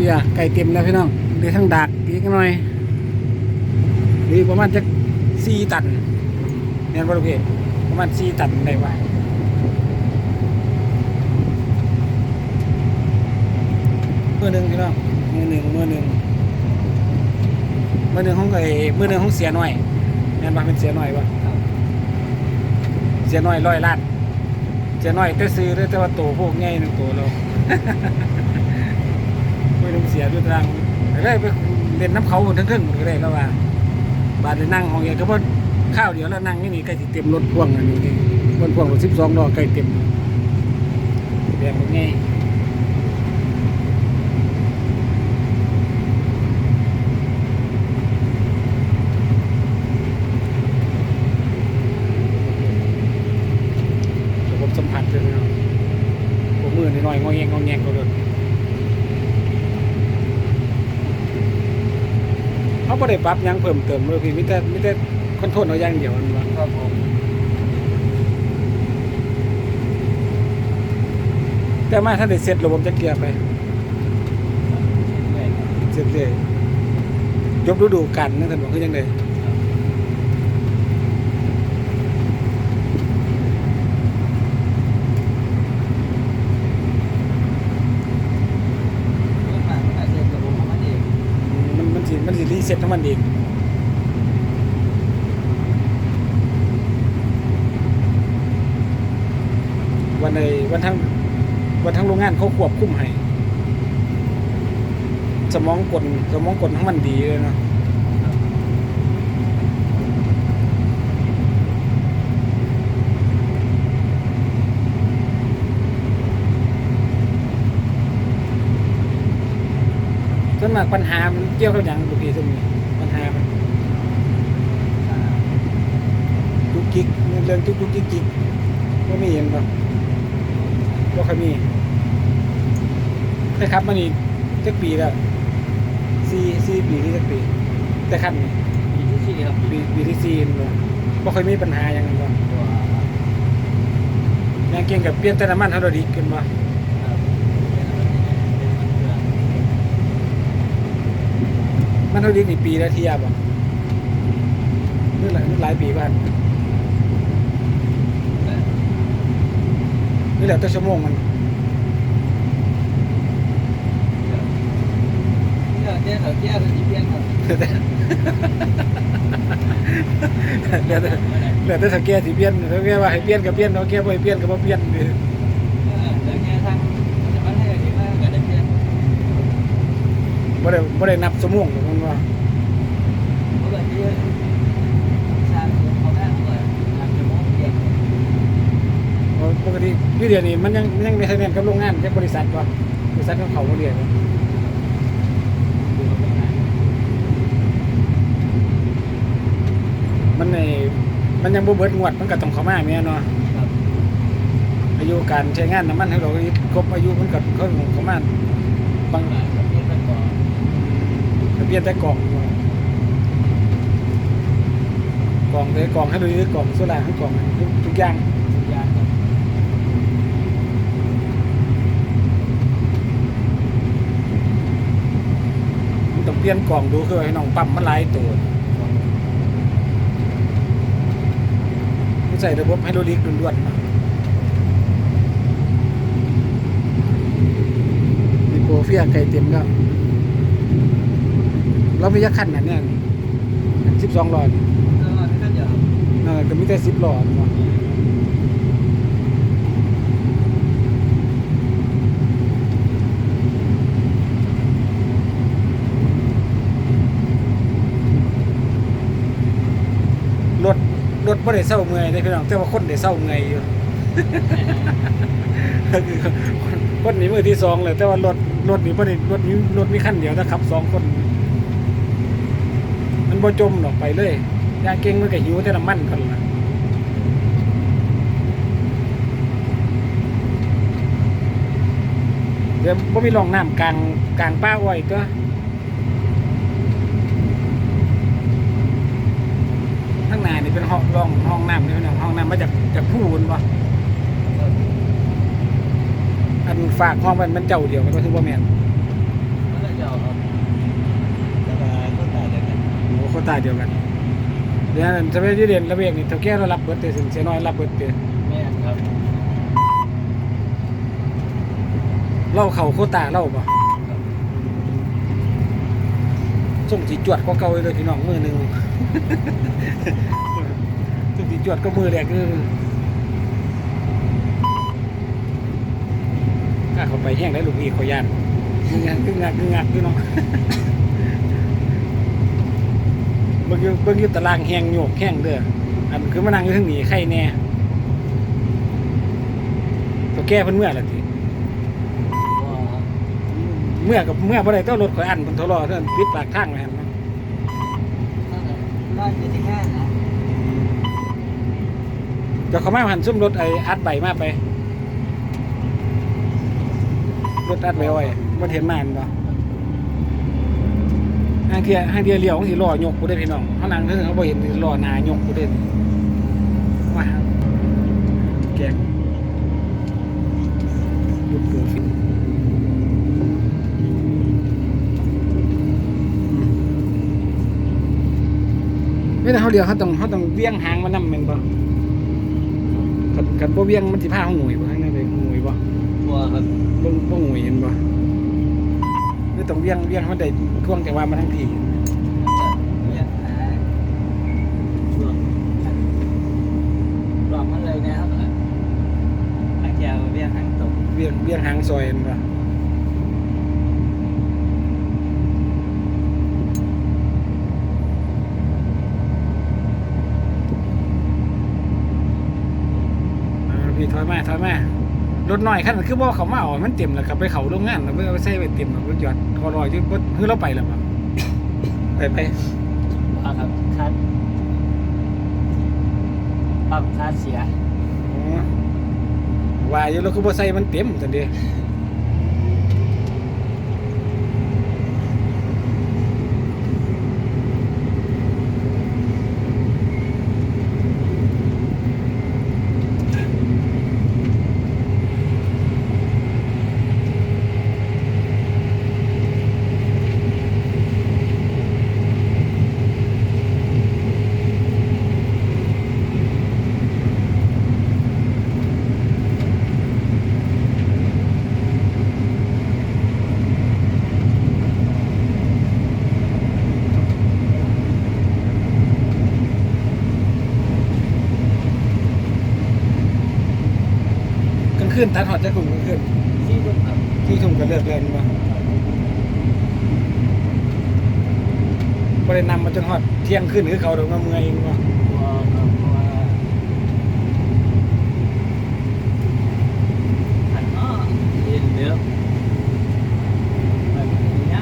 ฟียไก่เต็มแล้วพี่น้องเดี๋ยวทั้งดักอีกหน่อยหรือประมาณจะสี่ตันเนี่ยบริเวณประมาณสี่ตันได้ว่ามือหนึ่งพี่น้องมือหนึ่งมือหนึ่งมือหนึ่งของไอ้มือหนึ่งของเสียหน่อยเนี่ยว่าเป็นเสียหน่อยปะเสียหน่อยร้อยล้านเสียหน่อยแต่ซื้อได้แต่ว่าโตพวกใหญ่หนึ่งโตเรา ไม่ต้องเสียด้วยทางไปได้ไปเล่นน้ำเขาบนทั้งครึ่งก็ได้แล้วว่า บาดได้นั่งห้องใหญ่ก็เพราะข้าวเดียวแล้วนั่งนี่นี่ใกล้สิเต็มรถพ่วงอันนี้รถพ่วงรถสิบสองล้อใกล้เต็มแดงเป็นไงระบบสัมผัสเลยนะผมมือหน่อยๆงอแงงงอแงงก็เลย เขา ไม่ได้ปรับหยังเพิ่มเติมเลยพี่มิแต่มิแต่คอนโทรลเอาอย่างเดียวมันว่าครับผมแต่มาถ้าได้เสร็จระบบจะเกียร์ไปเสร็จเลยยกฤดูกันนะท่านบอกคือยังไง มันมันสิมันสิรีเซ็ตของมันเองวันในวันทั้งวันทั้งโรงงานเขาควบคุมให้สมองกลสมองกลทั้งมันดีเลยเนาะส่วนมากปัญหามันเกี่ยวกับอย่างลูกพี่ซึ่งนี้ปัญหามันจุ กจิกเรื่องจุกจุกจิกจิกก็ไม่เห็นหรอกก็เคยมีนะครับมันนี่จักปีแล้วสี่สี่ปีที่จักปี แต่ขั้นนี้ปีที่สี่ครับปีปีที่สี่เลยก็เคยมีปัญหาอย่างนั้นบ่ยังเก่งกับเปลี่ยนแต่น้ำมันเท่าดีขึ้นมามันเท่าดีนี่ปีละเทียบอะนี่หลายหลายปีบ้าน แหละแต่ชั่วโมงมันเจ้าเจ้าเจ้าเป็นที่เพี้ยนครับเหลือแต่เหลือแต่ถ้าแก้สิเปลี่ยนถ้าแก้ว่าให้เปลี่ยนก็เปลี่ยนเนาะแก้บ่ให้เปลี่ยนก็บ่เปลี่ยนเด้อเดี๋ยวแง่ทางจะมาให้ดีมากกันได้เพี้ยนบ่ได้บ่ได้นับชั่วโมงหรอกมันว่าเพราะแบบที่ชาเขาได้ตัวทำจะมองเพี้ยน เพราะป กติพี่เดียวนี้มันยังมันยังในทะเบียนกับโรงงานกับบริษัทบ่บริษัทของเขาบ่เรียนเลยมันในมันยังบ่เบิดงวดมันก็ต้องเข้ามาแม่เนาะครับอายุการใช้งานน้ำมันให้เราครบอายุมันก็เขาเข้ามาบางเพี้ยนเป็นก่อนทะเบียนแต่กล่องกล่องแต่กล่องให้ดูนี่กล่องโซล่าทั้งกล่องทุกทุกอย่าง ยาครับ มันต้อง เปลี่ยนกล่องดูคือให้น้องปั๊มมันหลายตัวมันใส่ระบบไฮดรอลิกล้วนๆนะมีโปรเฟียไก่เต็มแล้วเราไม่ยักขั้นนะเนี่ยสิบสองหลอดแล้วก็ไม่ก็จะนั่นก็มีแต่สิบหลอดเนาะรถ รถไม่ได้เศร้าเมื่อยได้พี่น้องแต่ว่าคนได้เศร้าเมื่อยอยู่คนนี้มือที่สองเลย แต่ว่ารถรถนี้ไม่ได้รถนี้รถมีขั้นเดียวนะครับสองคน มันบ่จมหรอกไปเลยยาเก่งมันก็หิวแต่น้ำมันกันละเดี๋ยวบ่มีรองน้ำกลางกลางป้าอ้อยตัวางหน้านี่เป็นห้องร่องห้องน้ำนี่เป็นห้องน้ำมาจากจากผู้คนปะอันฝากห้องมันมันเจ้าเดียวกันก็คือว่าแมนมัจะเอครับแคนตายเดียวกันโอ้คนตาเดียวกันเดี๋ยวนั้นจะไปที่เรียนระเบียงนี่เท่าแก่เรารับเบิดเตะเสียน้อยรับเบิดเตะแม่นครับ เราเข่าโคตาเล่าปะ ส่งสีจวดก็เก่าเลยพี่น้องมือหนึ่งส่งสีจวดก็มือแรกคือข้าเขาไปแห้งได้ลูกพี่เขายานงงักกึ่งงักกึ่งงักพี่น้องเบิ่งอยู่เบิ่งอยู่ตารางแห้งโยกแห้งเด้ออันคือมานั่งอยู่ทั้งนี้ใครแน่ตัวแก้เพิ่นเมื่อละทีว่า เมื่อกับเมื่อบ่ได้ต้องรถข่อยอันเพิ่นทะเลาะเพิ่อนปิดปากทางไว้หั่นนะตั้งแต่บ้านอยู่ที่ห้านะเดี๋ยวเขามาหันซุ่มรถไอ้อัดใบมาไป รถอัดใบอ้อยบ่เห็นมานบ่ห้างเทียห้างเทียเลี้ยวของสิล้อยกกูได้พี่น้องเขานั่งเทิงเขาบ่เห็นสิล้อหน้ายกกูได้ว่าแกงยุดเกิดฟิน ไม่ได้เขาเดียวเขาต้องเขาต้องเวียงหางมานำแม่นบ่กันกันบ่เวียงมันสิพาเขาหงุยบ่ทางนั้นเลยหงุยบ่บัวครับบ่บ่หงุยเห็นบ่คือต้องเวียงเวียงให้มันได้ท่วงจังหวะมาทั้งทีเรียกหาช่วงรอบมันเลยนะครับหางแก้วเรียกหางตกเวียงเวียงหางซอยเห็นบ่อ่าพี่ ถอยมาถอยมารถน้อยคันนั้นคือบ่เขามาเอามันเต็มแล้วก็ไปเขาโรงงานแล้วไปเอาไปใส่ไปเต็มแล้วรถยอดพอรออยู่บ่คือเราไปแล้วบ่ไปไปว่าครับคัดปั๊บคัดเสียอ๋อว่าอยู่แล้วคือบ่ใส่มันเต็มจังเด้ กลางคืนตัดหอดจะกลุ่มก็ขึ้นที่รุ่นครับที่ทุ่มก็เลิกเล่นมาบริณนำมาจนหอดเที่ยงขึ้นคือเขาโดนมาเมื่อยเองวะ บัวครับเพราะว่าขันอ้อเรียนเดือบแบบนี้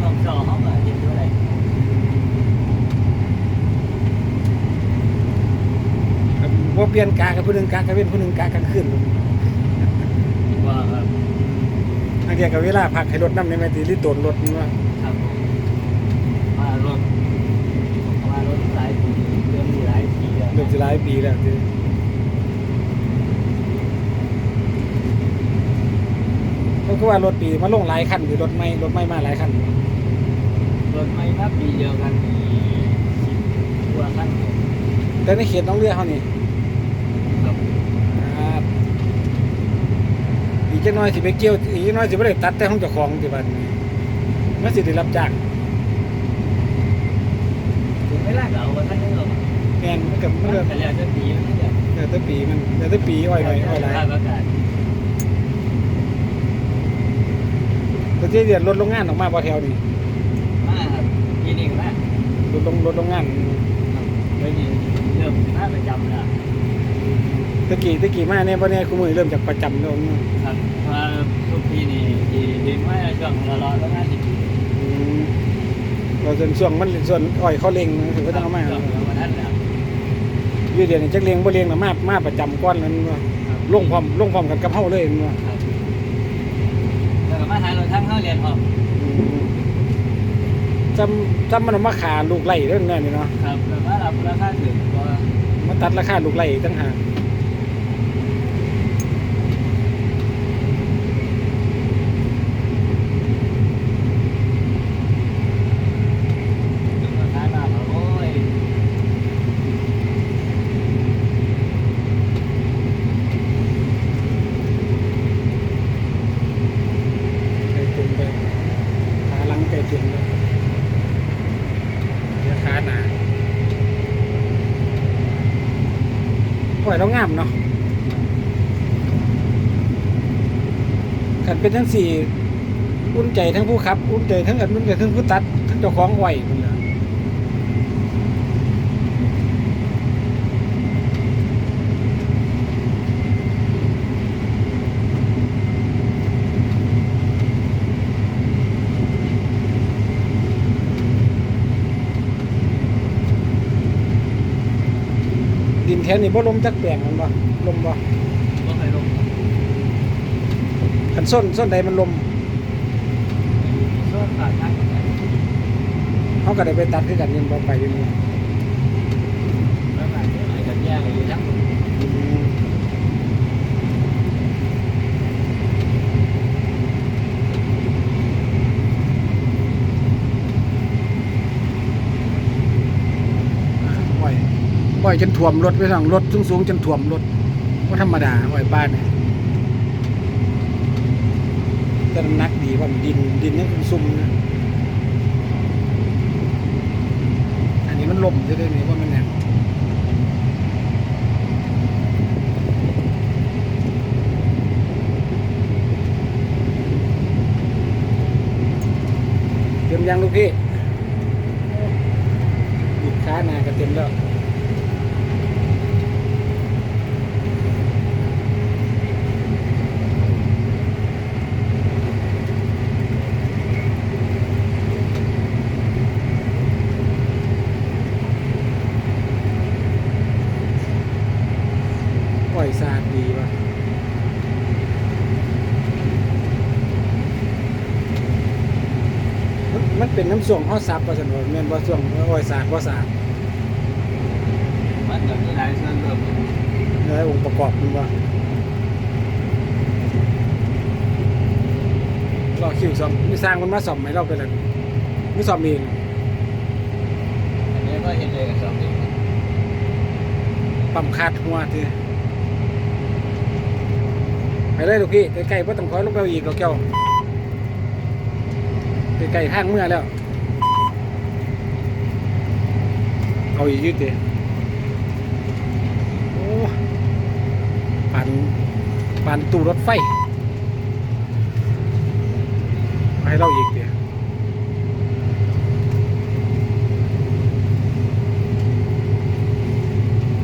สองสองเขาแบบเรียนด้วยอะไร ว่า เปลี่ยนกากับผู้หนึ่งกากับเว้นผู้หนึ่งกากลางคืนว่าครับบางทีกับเวลาพักให้รถน้ำในแม่ตีรีตนรถนี่ว่าครับมารถมารถหลายปีเดือนหลายปีแล้วเริ่มจะหลายปีแล้วทีก็คือว่ารถปีมาลงหลายคันอยู่รถไม่รถไม่มาหลายคันรถไม่นับปีเดียวกันมีสิบกว่าคันแต่ในเขตน้องเรือเขานี่ ครับ อ่าอีก จักหน้อยสิไปเกี่ยวอีกจักหน้อยสิไม่ได้ตัดแต่ห้องเจ้าของที่บ้านมันสิได้รับจ้างถึงเวลาเราว่าท่านนึกออกแม่นมันกับมันเรื่เรื่อองงแต่แล้วจะปีมันจะแต่แต่ปีมันแต่แต่ปีอ้อยหน่อยอ้อยหลายภาพอากาศแต่ที่เดือนรถโรงงานออกมาบ่แถวนี่มากครับปีนี้ก็ได้รถโรงรถโรงงานเลยนี่เริ่มหน้าประจำแล้วตะกี้ตะกี้มาเนี่ยบ่เนี่ยคุมือเริ่มจากประจำแล้วนี่ ครับมาทุกปีนี่ที่เห็นว่าช่วงละร้อยละห้าสิบเราส่วนช่วงมันส่วนอ้อยเขาเล็งถือว่าต้องเอามาช่วงละท่านแล้วอยู่เดือนนี้จักเล็งบ่เล็งน่ะมามาประจำก้อนนั้นว่าลงพร้อมลงพร้อมกันกับเฮาเลยว่าครับแล้วก็มาหาเราทั้งเข้าเรียนพร้อมจำจำมันมาขาลูกไล่เรื่องนั้นนี่เนาะครับแล้วมารับราคาถึงก็มาตัดราคาลูกไล่ต่างหาก ปล่อยเรางามเนาะกันเป็นทั้งสี่ อุ่นใจทั้งผู้ขับ อุ่นใจทั้งอันอุ่นใจทั้งผู้ตัด ทั้งเจ้าของไหวหมดเลย ดินแถวนี้บ่ลมจักแปลงมันบ่ลมบ่ก็เคยลงคันส้นส้นใดมันลมช่วงขาดทักกันเขาก็ได้ไปตัดคือกันนี่บ่ไปอยู่นี่ แล้วแบบนี้อะไรกันแย่กันอยู่ทั้ง อืมปล่อย ปล่อยจนถ่วมรถไปสั่งรถสูงสูงๆจนถ่วมรถว่าธรรมดาปล่อยบ้านเนี่ยแต่น้ำหนักดีว่ามันดินดินนี่มันซุ่มนะอันนี้มันลมจะได้ไหมว่ามันแน่นเตรียมยังลูกพี่ลูกค้านาก็เต็มแล้ว ปล่อยสะอาดดีว่ะ มันมันเป็นน้ำส่วงห่อซับว่าสันว่าแม่นบ่ส่วงว่าอ้อยสะอาดบ่สะอาดมันกับที่หลายส่วนรวมเนื้อองค์ประกอบมันว่รอคิวซ่อมมีสร้างมันมาซ่อมให้เราไปแล้วมีซ่อมเองอันนี้ก็เห็นเลยกับสองเองปั๊มคาดหัวทีไปเลยลูกพี่ใกล้ๆบ่ต้องถอยลงไปอีกหรอกเจ้า ใกล้ๆทางเมื่อแล้ว เอาอีกยืดเดีโอ้ปันปันตู้รถไฟ ให้เราอีกเดีย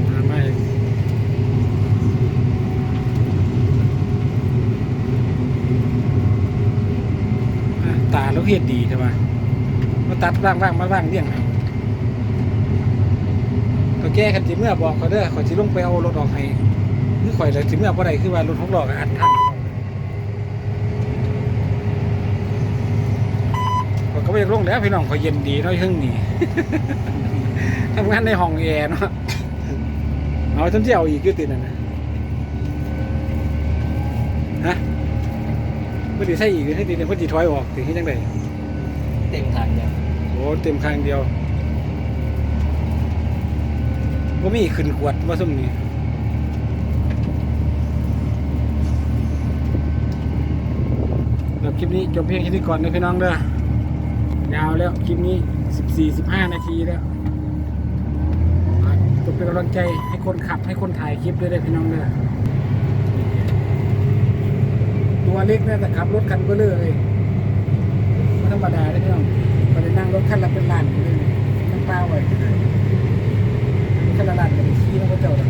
มาไม่อะตาเราเฮ็ดดีใช่ไหมมา ตัดว่างๆมาว่างเรี่ยงเอาก็แก้กันสิเมื่อบอกเขาเด้อขาสิลงไปเอารถออกให้คือข่อยเลยสิเมื่อบ่ได้คือว่ารถหกล้อกอัดทางเขาก็ไม่อยากลงแล้วพี่น้องขาเย็นดีน้อยหึ่งนี่ทำงานในห้องแอร์เนาะเอาฉันจะเอาอีกคือติดนะนะฮะเมื่อดีใช่อีกให้ติดเนี่ยเมื่อดีถอยออกถึงที่จังไดเต็มทางเนี่ย อ้เต็มคางเดียวว่ามีขึ้นขวดว่าส้มนี่แล้วคลิปนี้จบเพียงแค่นี้ก่อนนะพี่น้องเด้อยาวแล้วคลิปนี้สิบสี่สิบห้านาทีแล้วตกเป็นกำลังใจให้คนขับให้คนถ่ายคลิปด้วยเด้อพี่น้องเด้อตัวเล็กนะแต่ขับรถคันเบลเลอร์เลยไม่ธรรมดาเลยพี่น้อง ก็เนั่งรถคันละเป็นล้านเลยน้ำเปล่าไว้คันละล้านก็ไปขี่แล้วก็เจ้แล้ว